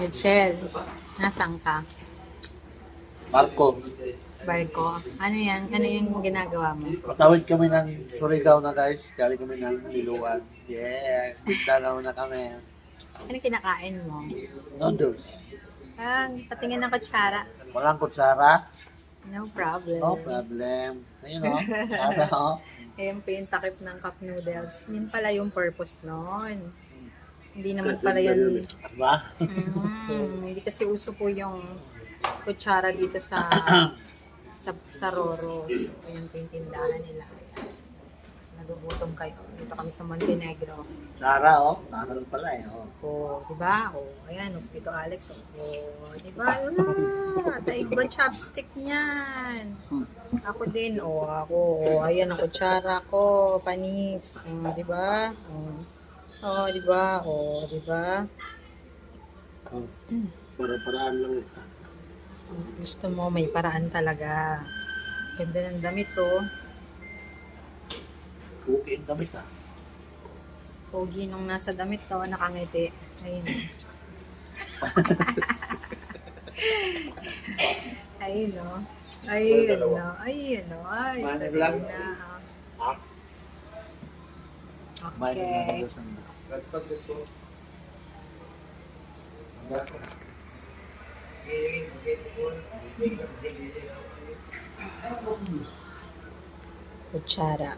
Edsel, nasaan ka? Marco, Barko. Ano yan? Ano yung ginagawa mo? patawid kami ng Surigao na guys. Kali kami ng Liluan. Yeah, Bigdagaw na kami. Ano kinakain mo? Noodles. Ah, patingin ng kutsara. Walang kutsara. No problem. No problem. Ayun o. Sana o. Ayan po yung takip ng cup noodles. Yun pala yung purpose nun. Hindi naman pala yan. Diba? Mm, hindi kasi uso po yung kutsara dito sa sa, sa Roro. So, ayan po yung tindahan nila. Nagugutom kayo. Dito kami sa Montenegro. Tsara o. Sana lang pala eh. O. Oh, di ba? Oh, ayan, oh, dito Alex. Oh, oh di ba? Wala. Taig ba chopstick niyan? Ako din, oh, ako. Oh, ayan ang kutsara ko, panis. Oh, di ba? Oh. Oh, di ba? Oh, di ba? Para-paraan lang. Gusto mo, may paraan talaga. Ganda ng damit, oh. Cookie ang damit ah. Pogi nung nasa damit, to, nakangiti. Ayun. Ayun, no. Ayun, no. Ayun, no. Ay, Mane sa vlog? na. Ah. May Okay. noodles na. Kutsara.